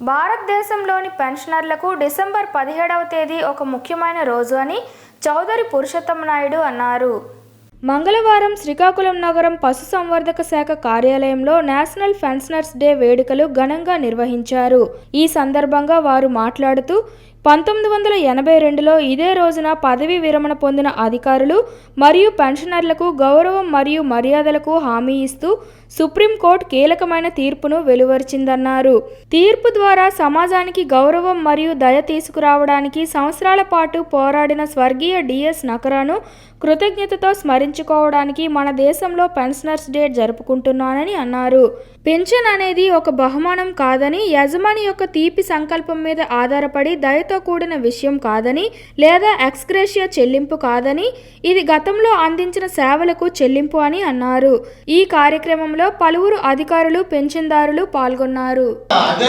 భారతదేశంలోని పెన్షనర్లకు డిసెంబర్ పదిహేడవ తేదీ ఒక ముఖ్యమైన రోజు అని చౌదరి పురుషోత్తమ నాయుడు అన్నారు. మంగళవారం శ్రీకాకుళం నగరం పశుసంవర్ధక శాఖ కార్యాలయంలో నేషనల్ పెన్షనర్స్ డే వేడుకలు ఘనంగా నిర్వహించారు. ఈ సందర్భంగా వారు మాట్లాడుతూ పంతొమ్మిది వందల ఎనభై రెండులో ఇదే రోజున పదవీ విరమణ పొందిన అధికారులు మరియు పెన్షనర్లకు గౌరవం మరియు మర్యాదలకు హామీ ఇస్తూ సుప్రీంకోర్టు కీలకమైన తీర్పును వెలువరిచిందన్నారు. తీర్పు ద్వారా సమాజానికి గౌరవం మరియు దయ తీసుకురావడానికి సంవత్సరాల పాటు పోరాడిన స్వర్గీయ డిఎస్ నకరాను కృతజ్ఞతతో స్మరించుకోవడానికి మన దేశంలో పెన్షనర్స్ డే జరుపుకుంటున్నానని అన్నారు. పెన్షన్ అనేది ఒక బహుమానం కాదని యజమాని యొక్క తీపి సంకల్పం మీద ఆధారపడి దయతో కూడిన విషయం కాదని లేదా ఎక్స్గ్రేషియా చెల్లింపు కాదని ఇది గతంలో అందించిన సేవలకు చెల్లింపు అని అన్నారు. ఈ కార్యక్రమంలో పలువురు అధికారులు పెన్షన్దారులు పాల్గొన్నారు.